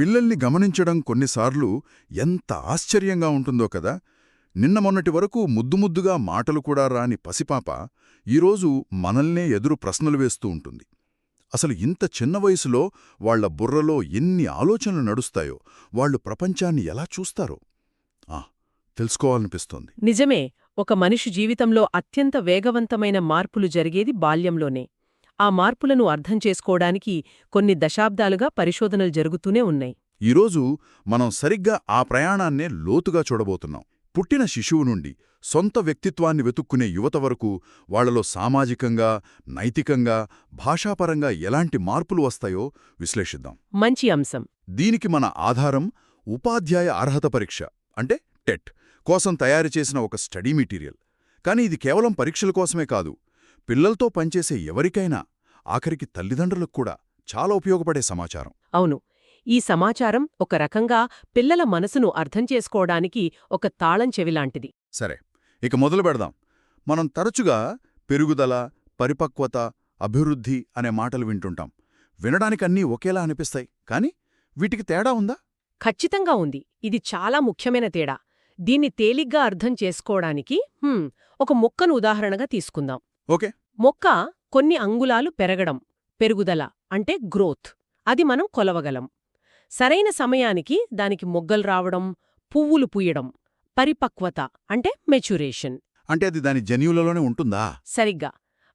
పిల్లల్ని గమనించడం కొన్నిసార్లు ఎంత ఆశ్చర్యంగా ఉంటుందో కదా! నిన్న మొన్నటి వరకు ముద్దు ముద్దుగా మాటలు కూడా రాని పసిపాప ఈరోజు మనల్నే ఎదురు ప్రశ్నలు వేస్తూ ఉంటుంది. అసలు ఇంత చిన్న వయసులో వాళ్ళ బుర్రలో ఎన్ని ఆలోచనలు నడుస్తాయో వాళ్ళు ప్రపంచాన్ని ఎలా చూస్తారో? ఆ తెలుసుకోవాలనిపిస్తోంది. నిజమే ఒక మనిషి జీవితంలో అత్యంత వేగవంతమైన మార్పులు జరిగేది బాల్యంలోనే. ఆ మార్పులను అర్థం చేసుకోవడానికి కొన్ని దశాబ్దాలుగా పరిశోధనలు జరుగుతూనే ఉన్నాయి. ఈరోజు మనం సరిగ్గా ఆ ప్రయాణాన్నే లోతుగా చూడబోతున్నాం. పుట్టిన శిశువు నుండి సొంత వ్యక్తిత్వాన్ని వెతుక్కునే యువత వరకు వాళ్ళలో సామాజికంగా నైతికంగా భాషాపరంగా ఎలాంటి మార్పులు వస్తాయో విశ్లేషిద్దాం. మంచి అంశం. దీనికి మన ఆధారం ఉపాధ్యాయ అర్హత పరీక్ష అంటే టెట్ కోసం తయారుచేసిన ఒక స్టడీ మెటీరియల్. కానీ ఇది కేవలం పరీక్షల కోసమే కాదు పిల్లలతో పనిచేసే ఎవరికైనా ఆఖరికి తల్లిదండ్రులకు కూడా చాలా ఉపయోగపడే సమాచారం. అవును. ఈ సమాచారం ఒక రకంగా పిల్లల మనసును అర్థం చేసుకోవడానికి ఒక తాళం చెవిలాంటిది. సరే ఇక మొదలు పెడదాం. మనం తరచుగా పెరుగుదల పరిపక్వత అభివృద్ధి అనే మాటలు వింటుంటాం. వినడానికన్నీ ఒకేలా అనిపిస్తాయి. కాని వీటికి తేడా ఉందా? ఖచ్చితంగా ఉంది. ఇది చాలా ముఖ్యమైన తేడా. దీన్ని తేలిగ్గా అర్థం చేసుకోవడానికి హ్మ్, ఒక మొక్కను ఉదాహరణగా తీసుకుందాం. ఓకే. మొక్క కొన్ని అంగుళాలు పెరగడం పెరుగుదల అంటే గ్రోత్. అది మనం కొలవగలం. సరైన సమయానికి దానికి మొగ్గలు రావడం పువ్వులు పూయడం పరిపక్వత అంటే మెచ్యురేషన్. అంటే అది దాని జన్యువులలోనే ఉంటుందా? సరిగ్గా.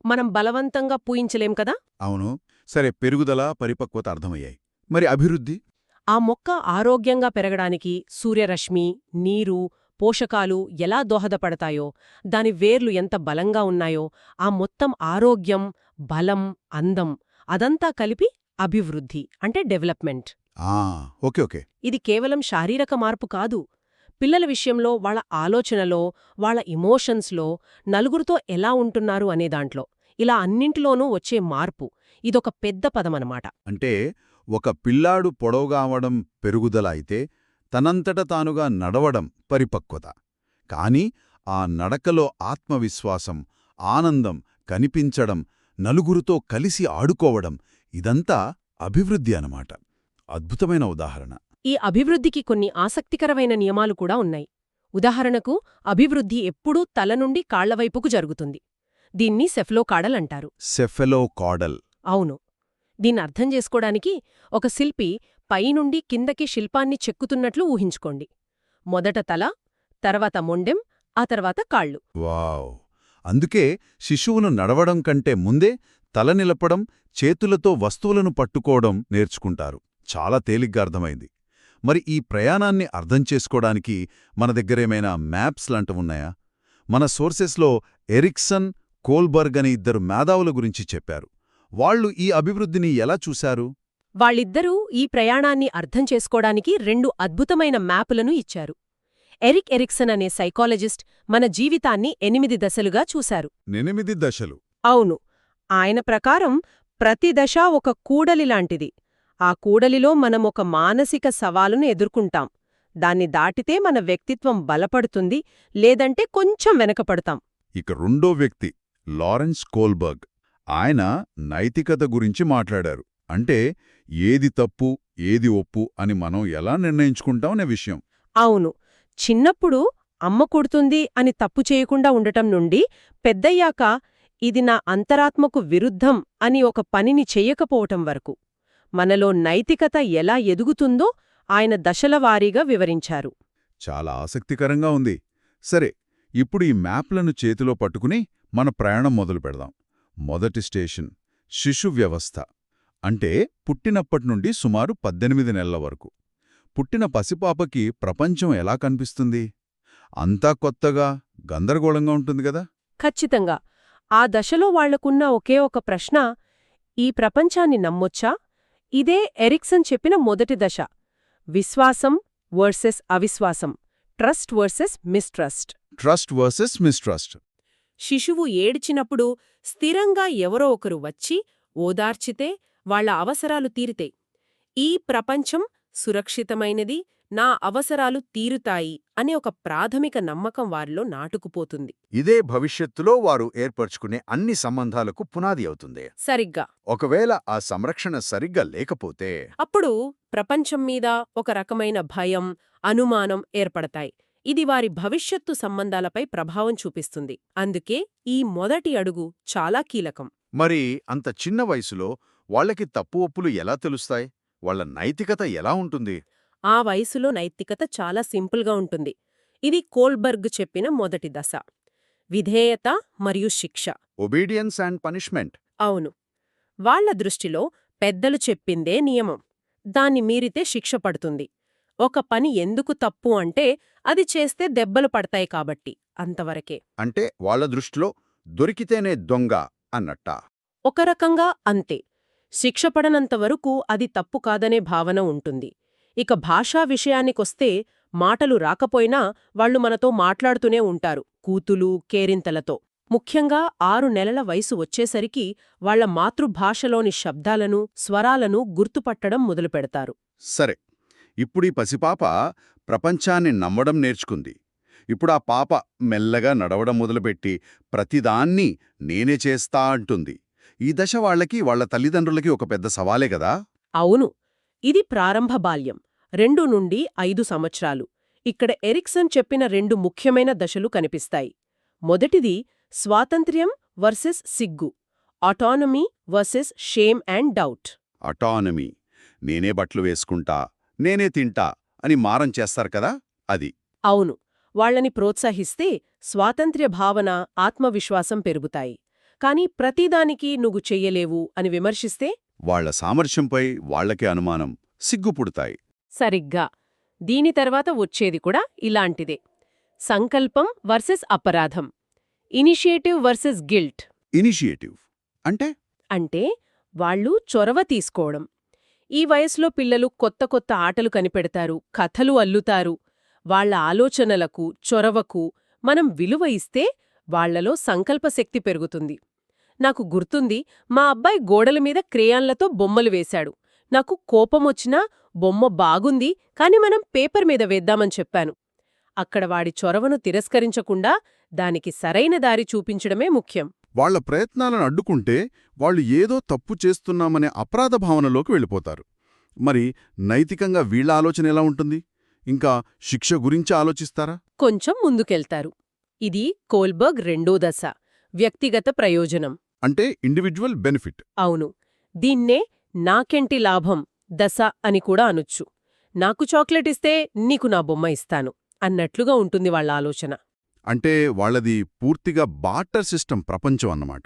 మనం బలవంతంగా పూయించలేం కదా? అవును. సరే పెరుగుదల పరిపక్వత అర్థమయ్యాయి. మరి అభివృద్ధి? ఆ మొక్క ఆరోగ్యంగా పెరగడానికి సూర్యరశ్మి నీరు పోషకాలు ఎలా దోహదపడతాయో దాని వేర్లు ఎంత బలంగా ఉన్నాయో ఆ మొత్తం ఆరోగ్యం బలం అందం అదంతా కలిపి అభివృద్ధి అంటే డెవలప్మెంట్. ఆ ఓకే ఓకే. ఇది కేవలం శారీరక మార్పు కాదు. పిల్లల విషయంలో వాళ్ళ ఆలోచనలో వాళ్ళ ఇమోషన్స్లో నలుగురితో ఎలా ఉంటున్నారు అనే దాంట్లో. ఇలా అన్నింటిలోనూ వచ్చే మార్పు ఇదొక పెద్ద పదమనమాట. అంటే ఒక పిల్లాడు పొడవుగావడం పెరుగుదల అయితే తనంతట తానుగా నడవడం పరిపక్వత. కాని ఆ నడకలో ఆత్మవిశ్వాసం ఆనందం కనిపించడం నలుగురితో కలిసి ఆడుకోవడం ఇదంతా అభివృద్ధి అనమాట అద్భుతమైన ఉదాహరణ. ఈ అభివృద్ధికి కొన్ని ఆసక్తికరమైన నియమాలు కూడా ఉన్నాయి. ఉదాహరణకు అభివృద్ధి ఎప్పుడూ తల నుండి కాళ్ళవైపుకు జరుగుతుంది. దీన్ని సెఫ్లోకాడల్ అంటారు. సెఫెలో కాడల్ అవును. దీన్ని అర్థం చేసుకోవడానికి ఒక శిల్పి పైనుండి కిందకి శిల్పాన్ని చెక్కుతున్నట్లు ఊహించుకోండి. మొదట తల తర్వాత మొండెం ఆ తర్వాత కాళ్ళు. వావ్! అందుకే శిశువును నడవడం కంటే ముందే తల నిలపడం చేతులతో వస్తువులను పట్టుకోవడం నేర్చుకుంటారు. చాలా తేలిగ్గా అర్థమైంది. మరి ఈ ప్రయాణాన్ని అర్థం చేసుకోవడానికి మన దగ్గరేమైనా మ్యాప్స్ లాంటివున్నాయా మన సోర్సెస్లో ఎరిక్సన్ కోల్బర్గ్ అనే ఇద్దరు మేధావుల గురించి చెప్పారు. వాళ్ళు ఈ అభివృద్ధిని ఎలా చూశారు? వాళ్ళిద్దరూ ఈ ప్రయాణాన్ని అర్థం చేసుకోవడానికి రెండు అద్భుతమైన మ్యాపులను ఇచ్చారు. ఎరిక్ ఎరిక్సన్ అనే సైకాలజిస్ట్ మన జీవితాన్ని ఎనిమిది దశలుగా చూశారు. ఎనిమిది దశలు. అవును. ఆయన ప్రకారం ప్రతి దశ ఒక కూడలిలాంటిది ఆ కూడలిలో మనం ఒక మానసిక సవాలును ఎదుర్కొంటాం. దాన్ని దాటితే మన వ్యక్తిత్వం బలపడుతుంది లేదంటే కొంచెం వెనకపడతాం. ఇక రెండో వ్యక్తి లారెన్స్ కోల్బర్గ్. ఆయన నైతికత గురించి మాట్లాడారు. అంటే ఏది తప్పు ఏది ఒప్పు అని మనం ఎలా నిర్ణయించుకుంటాం అనే విషయం. అవును. చిన్నప్పుడు అమ్మ కొడుతుంది అని తప్పు చేయకుండా ఉండటం నుండి పెద్దయ్యాక ఇది నా అంతరాత్మకు విరుద్ధం అని ఒక పనిని చెయ్యకపోవటం వరకు. మనలో నైతికత ఎలా ఎదుగుతుందో ఆయన దశలవారీగా వివరించారు. చాలా ఆసక్తికరంగా ఉంది. సరే ఇప్పుడు ఈ మ్యాప్లను చేతిలో పట్టుకుని మన ప్రయాణం మొదలు పెడదాం మొదటి స్టేషన్ శిశు వ్యవస్థ. అంటే పుట్టినప్పటి నుండి సుమారు పద్దెనిమిది నెలల వరకు. పుట్టిన పసిపాపకి ప్రపంచం ఎలా కనిపిస్తుంది? అంతా కొత్తగా గందరగోళంగా ఉంటుంది గదా ఖచ్చితంగా. ఆ దశలో వాళ్ళకున్న ఒకే ఒక ప్రశ్న ఈ ప్రపంచాన్ని నమ్మొచ్చా? ఇదే ఎరిక్సన్ చెప్పిన మొదటి దశ. విశ్వాసం వర్సెస్ అవిశ్వాసం. Trust versus mistrust. Trust versus mistrust. శిశువు ఏడ్చినప్పుడు స్థిరంగా ఎవరో ఒకరు వచ్చి ఓదార్చితే వాళ్ళ అవసరాలు తీరితే. ఈ ప్రపంచం సురక్షితమైనది నా అవసరాలు తీరుతాయి అనే ఒక ప్రాథమిక నమ్మకం వారిలో నాటుకుపోతుంది. ఇదే భవిష్యత్తులో వారు ఏర్పరచుకునే అన్ని సంబంధాలకు పునాది అవుతుంది. సరిగ్గా. ఒకవేళ ఆ సంరక్షణ సరిగ్గా లేకపోతే అప్పుడు ప్రపంచం మీద ఒక రకమైన భయం అనుమానం ఏర్పడతాయి. ఇది వారి భవిష్యత్తు సంబంధాలపై ప్రభావం చూపిస్తుంది. అందుకే ఈ మొదటి అడుగు చాలా కీలకం. మరి అంత చిన్న వయసులో వాళ్ళకి తప్పు ఒప్పులు ఎలా తెలుస్తాయి? వాళ్ళ నైతికత ఎలా ఉంటుంది? ఆ వయసులో నైతికత చాలా సింపుల్గా ఉంటుంది. ఇది కోల్బర్గ్ చెప్పిన మొదటి దశ. విధేయత మరియు శిక్ష. Obedience and punishment. అవును. వాళ్ళ దృష్టిలో పెద్దలు చెప్పిందే నియమం. దాన్ని మీరితే శిక్ష పడుతుంది. ఒక పని ఎందుకు తప్పు అంటే అది చేస్తే దెబ్బలు పడతాయి కాబట్టి అంతవరకే. అంటే వాళ్ళ దృష్టిలో దొరికితేనే దొంగ అన్నట్ట? ఒక రకంగా అంతే. శిక్ష పడనంతవరకు అది తప్పు కాదనే భావన ఉంటుంది. ఇక భాషా విషయానికొస్తే మాటలు రాకపోయినా వాళ్ళు మనతో మాట్లాడుతూనే ఉంటారు కూతులు కేరింతలతో. ముఖ్యంగా ఆరు నెలల వయసు వచ్చేసరికి వాళ్ళ మాతృభాషలోని శబ్దాలను స్వరాలను గుర్తుపట్టడం మొదలుపెడతారు. సరే ఇప్పుడీ పసిపాప ప్రపంచాన్ని నమ్మడం నేర్చుకుంది. ఇప్పుడు ఆ పాప మెల్లగా నడవడం మొదలుపెట్టి ప్రతిదాన్ని నేనే చేస్తా అంటుంది. ఈ దశ వాళ్ళకి వాళ్ళ తల్లిదండ్రులకి ఒక పెద్ద సవాలే కదా? అవును. ఇది ప్రారంభ బాల్యం. రెండు నుండి ఐదు సంవత్సరాలు. ఇక్కడ ఎరిక్సన్ చెప్పిన రెండు ముఖ్యమైన దశలు కనిపిస్తాయి. మొదటిది స్వాతంత్ర్యం వర్సెస్ సిగ్గు. Autonomy versus shame and doubt. Autonomy నేనే బట్టలు వేసుకుంటా నేనే తింటా అని మారం చేస్తారు కదా అది. అవును. వాళ్ళని ప్రోత్సహిస్తే స్వాతంత్ర్య భావన ఆత్మవిశ్వాసం పెరుగుతాయి. కాని ప్రతిదానికి నువ్వు చెయ్యలేవు అని విమర్శిస్తే? వాళ్ళ సామర్థ్యంపై వాళ్ళకే అనుమానం సిగ్గుపుడతాయి. సరిగ్గా. దీని తర్వాత వచ్చేది కూడా ఇలాంటిదే. సంకల్పం వర్సెస్ అపరాధం. Initiative versus guilt. ఇనిషియేటివ్. అంటే? అంటే వాళ్ళు చొరవ తీసుకోవడం. ఈ వయసులో పిల్లలు కొత్త కొత్త ఆటలు కనిపెడతారు కథలు అల్లుతారు. వాళ్ళ ఆలోచనలకు చొరవకు మనం విలువ ఇస్తే వాళ్ళలో సంకల్పశక్తి పెరుగుతుంది. నాకు గుర్తుంది మా అబ్బాయి గోడల మీద క్రేయాన్లతో బొమ్మలు వేశాడు. నాకు కోపమొచ్చినా బొమ్మ బాగుంది కాని మనం పేపర్ మీద వేద్దామని చెప్పాను. అక్కడ వాడి చొరవను తిరస్కరించకుండా దానికి సరైన దారి చూపించడమే ముఖ్యం. వాళ్ళ ప్రయత్నాలను అడ్డుకుంటే వాళ్ళు ఏదో తప్పు చేస్తున్నామనే అపరాధ భావనలోకి వెళ్ళిపోతారు. మరి నైతికంగా వీళ్ళ ఆలోచన ఎలా ఉంటుంది? ఇంకా శిక్ష గురించి ఆలోచిస్తారా? కొంచెం ముందుకెళ్తారు. ఇది కోల్బర్గ్ రెండో దశ వ్యక్తిగత ప్రయోజనం. అంటే ఇండివిజువల్ బెనిఫిట్ అవును దీన్నే నాకెంటి లాభం దశ అని కూడా అనొచ్చు. నాకు చాక్లెట్ ఇస్తే నీకు నా బొమ్మ ఇస్తాను అన్నట్లుగా ఉంటుంది వాళ్ళ ఆలోచన. అంటే వాళ్ళది పూర్తిగా బార్టర్ సిస్టమ్ ప్రపంచం అన్నమాట.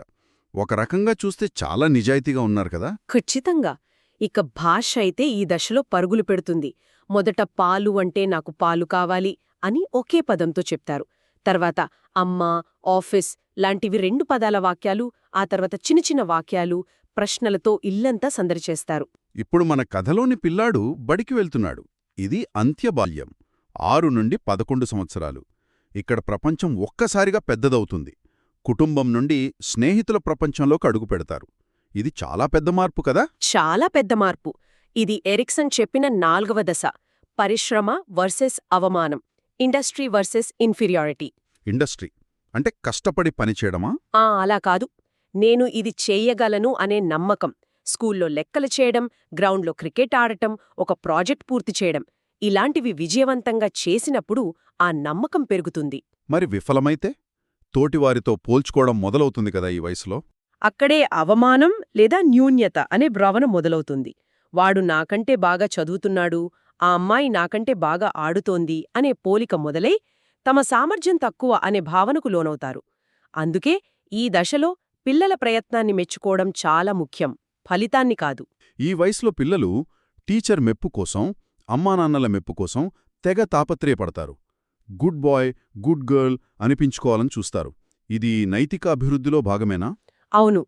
ఒక రకంగా చూస్తే చాలా నిజాయితీగా ఉన్నారు కదా? ఖచ్చితంగా. ఇక భాష అయితే ఈ దశలో పరుగులు పెడుతుంది. మొదట పాలు అంటే నాకు పాలు కావాలి అని ఒకే పదంతో చెప్తారు. తర్వాత అమ్మ ఆఫీస్ లాంటివి రెండు పదాల వాక్యాలు ఆ తర్వాత చిన్న చిన్న వాక్యాలు ప్రశ్నలతో ఇల్లంతా సందడి చేస్తారు ఇప్పుడు మన కథలోని పిల్లాడు బడికి వెళ్తున్నాడు. ఇది అంత్యబాల్యం. ఆరు నుండి పదకొండు సంవత్సరాలు. ఇక్కడ ప్రపంచం ఒక్కసారిగా పెద్దదవుతుంది. కుటుంబం నుండి స్నేహితుల ప్రపంచంలోకి అడుగుపెడతారు ఇది చాలా పెద్ద మార్పు కదా? చాలా పెద్ద మార్పు. ఇది ఎరిక్సన్ చెప్పిన నాల్గవ దశ. పరిశ్రమ వర్సెస్ అవమానం. Industry versus inferiority. ఇండస్ట్రీ. అంటే కష్టపడి పనిచేయడమా ఆ అలా కాదు. నేను ఇది చేయగలను అనే నమ్మకం. స్కూల్లో లెక్కలు చేయడం గ్రౌండ్లో క్రికెట్ ఆడటం ఒక ప్రాజెక్ట్ పూర్తి చేయడం. ఇలాంటివి విజయవంతంగా చేసినప్పుడు ఆ నమ్మకం పెరుగుతుంది. మరి విఫలమైతే? తోటివారితో పోల్చుకోవడం మొదలవుతుంది కదా ఈ వయసులో? అక్కడే అవమానం లేదా న్యూన్యత అనే భావన మొదలవుతుంది. వాడు నాకంటే బాగా చదువుతున్నాడు ఆ అమ్మాయి నాకంటే బాగా ఆడుతోంది అనే పోలిక మొదలై తమ సామర్థ్యం తక్కువ అనే భావనకు లోనవుతారు. అందుకే ఈ దశలో పిల్లల ప్రయత్నాన్ని మెచ్చుకోవడం చాలా ముఖ్యం ఫలితాన్ని కాదు. ఈ వయసులో పిల్లలు టీచర్ మెప్పు కోసం అమ్మానాన్నల మెప్పు కోసం తెగ తాపత్రయపడతారు. గుడ్ బాయ్ గుడ్ గర్ల్ అనిపించుకోవాలని చూస్తారు. ఇది నైతిక అభివృద్ధిలో భాగమేనా? అవును.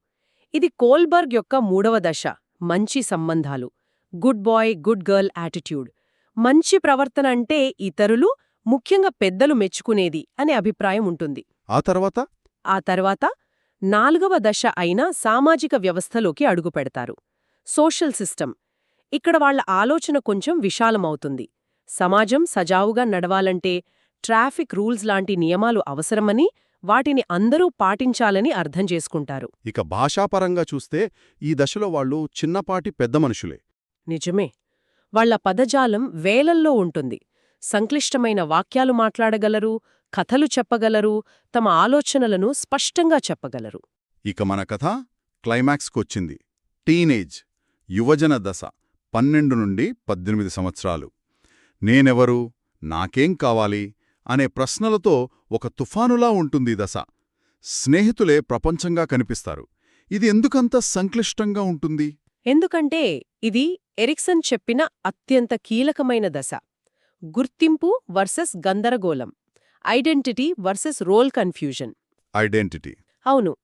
ఇది కోల్బర్గ్ యొక్క మూడవ దశ మంచి సంబంధాలు. Good boy good girl attitude. మంచి ప్రవర్తన అంటే ఇతరులు ముఖ్యంగా పెద్దలు మెచ్చుకునేది అనే అభిప్రాయం ఉంటుంది. ఆ తర్వాత? ఆ తర్వాత నాలుగవ దశ అయిన సామాజిక వ్యవస్థలోకి అడుగుపెడతారు సోషల్ సిస్టమ్. ఇక్కడ వాళ్ళ ఆలోచన కొంచెం విశాలమవుతుంది. సమాజం సజావుగా నడవాలంటే ట్రాఫిక్ రూల్స్ లాంటి నియమాలు అవసరమని వాటిని అందరూ పాటించాలని అర్థం చేసుకుంటారు. ఇక భాషాపరంగా చూస్తే ఈ దశలో వాళ్ళు చిన్నపాటి పెద్ద మనుషులే. నిజమే. వాళ్ళ పదజాలం వేలల్లో ఉంటుంది. సంక్లిష్టమైన వాక్యాలు మాట్లాడగలరు కథలు చెప్పగలరు తమ ఆలోచనలను స్పష్టంగా చెప్పగలరు. ఇక మన కథ క్లైమాక్స్కొచ్చింది టీనేజ్ యువజన దశ పన్నెండు నుండి పద్దెనిమిది సంవత్సరాలు. నేనెవరు నాకేం కావాలి అనే ప్రశ్నలతో ఒక తుఫానులా ఉంటుంది దశ. స్నేహితులే ప్రపంచంగా కనిపిస్తారు. ఇది ఎందుకంత సంక్లిష్టంగా ఉంటుంది? ఎందుకంటే ఇది ఎరిక్సన్ చెప్పిన అత్యంత కీలకమైన దశ. గుర్తింపు వర్సెస్ గందరగోళం. Identity versus role confusion. Identity. అవును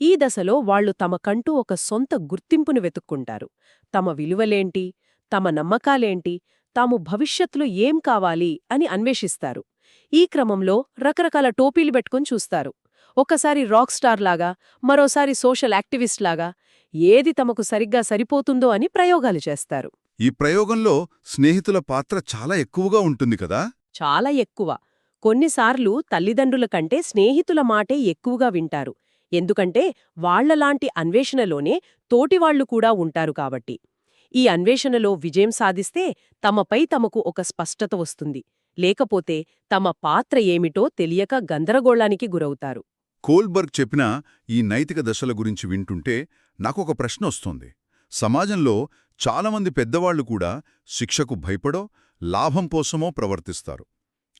ఈ దశలో వాళ్ళు తమకంటూ ఒక సొంత గుర్తింపును వెతుక్కుంటారు. తమ విలువలేంటి? తమ నమ్మకాలేంటి? తాము భవిష్యత్తులో ఏం కావాలి? అని అన్వేషిస్తారు. ఈ క్రమంలో రకరకాల టోపీలు పెట్టుకుని చూస్తారు. ఒకసారి రాక్ స్టార్ లాగా మరోసారి సోషల్ యాక్టివిస్ట్ లాగా ఏది తమకు సరిగ్గా సరిపోతుందో అని ప్రయోగాలు చేస్తారు. ఈ ప్రయోగంలో స్నేహితుల పాత్ర చాలా ఎక్కువగా ఉంటుంది కదా? చాలా ఎక్కువ. కొన్నిసార్లు తల్లిదండ్రుల కంటే స్నేహితుల మాటే ఎక్కువగా వింటారు. ఎందుకంటే వాళ్ళలాంటి అన్వేషణలోనే తోటివాళ్ళు కూడా ఉంటారు కాబట్టి. ఈ అన్వేషణలో విజయం సాధిస్తే తమపై తమకు ఒక స్పష్టత వస్తుంది. లేకపోతే తమ పాత్ర ఏమిటో తెలియక గందరగోళానికి గురవుతారు. కోల్బర్గ్ చెప్పిన ఈ నైతిక దశల గురించి వింటుంటే నాకు ఒక ప్రశ్న వస్తోంది. సమాజంలో చాలామంది పెద్దవాళ్ళు కూడా శిక్షకు భయపడో లాభం కోసమో ప్రవర్తిస్తారు.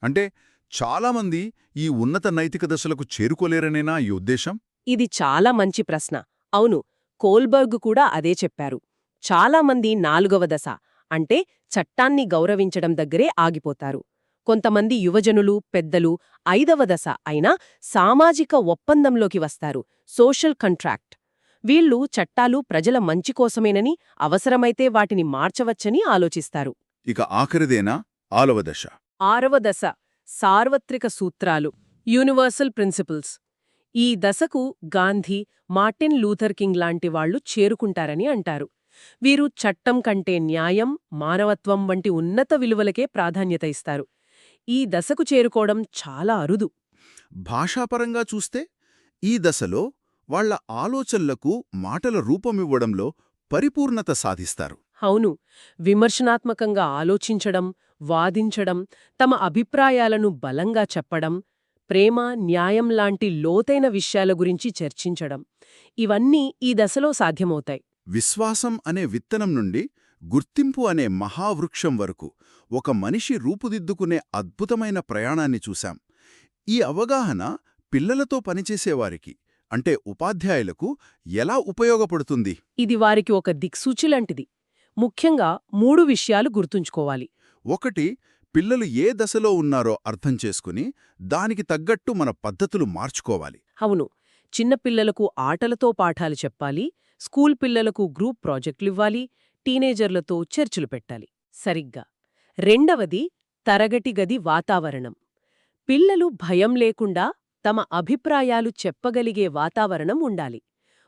అంటే చాలామంది ఈ ఉన్నత నైతిక దశలకు చేరుకోలేరనేనా ఈ ఉద్దేశం? ఇది చాలా మంచి ప్రశ్న. అవును కోల్బర్గ్ కూడా అదే చెప్పారు. చాలామంది నాలుగవ దశ అంటే చట్టాన్ని గౌరవించడం దగ్గరే ఆగిపోతారు. కొంతమంది యువజనులు పెద్దలు ఐదవ దశ అయినా సామాజిక ఒప్పందంలోకి వస్తారు. Social contract. వీళ్ళు చట్టాలు ప్రజల మంచి కోసమేనని అవసరమైతే వాటిని మార్చవచ్చని ఆలోచిస్తారు. ఇక ఆఖరిదేనా? ఆలవ దశ. ఆరవ దశ. సార్వత్రిక సూత్రాలు. Universal principles. ఈ దశకు గాంధీ మార్టిన్ లూథర్ కింగ్ లాంటి వాళ్ళు చేరుకుంటారని అంటారు. వీరు చట్టం కంటే న్యాయం మానవత్వం వంటి ఉన్నత విలువలకే ప్రాధాన్యత ఇస్తారు. ఈ దశకు చేరుకోవడం చాలా అరుదు. భాషాపరంగా చూస్తే ఈ దశలో వాళ్ళ ఆలోచనలకు మాటల రూపమివ్వడంలో పరిపూర్ణత సాధిస్తారు. అవును. విమర్శనాత్మకంగా ఆలోచించడం వాదించడం తమ అభిప్రాయాలను బలంగా చెప్పడం ప్రేమ న్యాయం లాంటి లోతైన విషయాల గురించి చర్చించడం. ఇవన్నీ ఈ దశలో సాధ్యమవుతాయి. విశ్వాసం అనే విత్తనం నుండి గుర్తింపు అనే మహావృక్షం వరకు ఒక మనిషి రూపుదిద్దుకునే అద్భుతమైన ప్రయాణాన్ని చూశాం. ఈ అవగాహన పిల్లలతో పనిచేసేవారికి అంటే ఉపాధ్యాయులకు ఎలా ఉపయోగపడుతుంది? ఇది వారికి ఒక దిక్సూచిలాంటిది ముఖ్యంగా మూడు విషయాలు గుర్తుంచుకోవాలి. ఒకటి పిల్లలు ఏ దశలో ఉన్నారో అర్థం చేసుకుని దానికి తగ్గట్టు మన పద్ధతులు మార్చుకోవాలి. అవును. చిన్నపిల్లలకు ఆటలతో పాఠాలు చెప్పాలి స్కూల్ పిల్లలకు గ్రూప్ ప్రాజెక్టులివ్వాలి టీనేజర్లతో చర్చలు పెట్టాలి. సరిగ్గా. రెండవది తరగతి గది వాతావరణం. పిల్లలు భయం లేకుండా తమ అభిప్రాయాలు చెప్పగలిగే వాతావరణం ఉండాలి.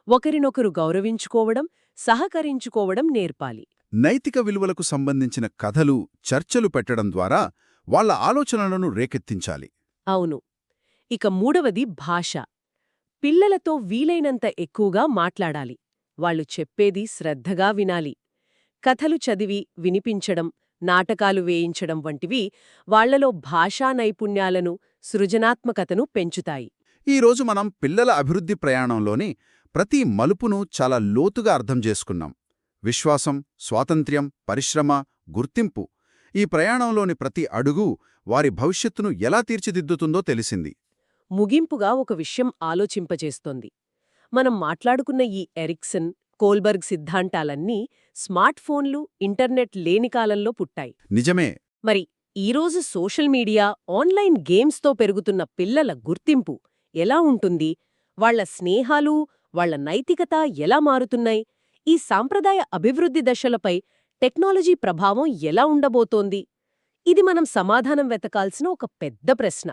ఒకరినొకరు గౌరవించుకోవడం సహకరించుకోవడం నేర్పాలి. నైతిక విలువలకు సంబంధించిన కథలు చర్చలు పెట్టడం ద్వారా వాళ్ళ ఆలోచనలను రేకెత్తించాలి. అవును. ఇక మూడవది భాష. పిల్లలతో వీలైనంత ఎక్కువగా మాట్లాడాలి. వాళ్ళు చెప్పేది శ్రద్ధగా వినాలి. కథలు చదివి వినిపించడం నాటకాలు వేయించడం వంటివి వాళ్ళలో భాషా నైపుణ్యాలను సృజనాత్మకతను పెంచుతాయి. ఈరోజు మనం పిల్లల అభివృద్ధి ప్రయాణంలోని ప్రతి మలుపును చాలా లోతుగా అర్థం చేసుకున్నాం. విశ్వాసం స్వాతంత్ర్యం పరిశ్రమ గుర్తింపు ఈ ప్రయాణంలోని ప్రతి అడుగు వారి భవిష్యత్తును ఎలా తీర్చిదిద్దుతుందో తెలిసింది. ముగింపుగా ఒక విషయం ఆలోచింపజేస్తోంది. మనం మాట్లాడుకున్న ఈ ఎరిక్సన్ కోల్బర్గ్ సిద్ధాంతాలన్నీ స్మార్ట్ ఫోన్లు ఇంటర్నెట్ లేని కాలంలో పుట్టాయి. నిజమే. మరి ఈరోజు సోషల్ మీడియా ఆన్లైన్ గేమ్స్తో పెరుగుతున్న పిల్లల గుర్తింపు ఎలా ఉంటుంది? వాళ్ళ స్నేహాలు వాళ్ళ నైతికత ఎలా మారుతున్నాయి? ఈ సాంప్రదాయ అభివృద్ధి దశలపై టెక్నాలజీ ప్రభావం ఎలా ఉండబోతోంది? ఇది మనం సమాధానం వెతకాల్సిన ఒక పెద్ద ప్రశ్న.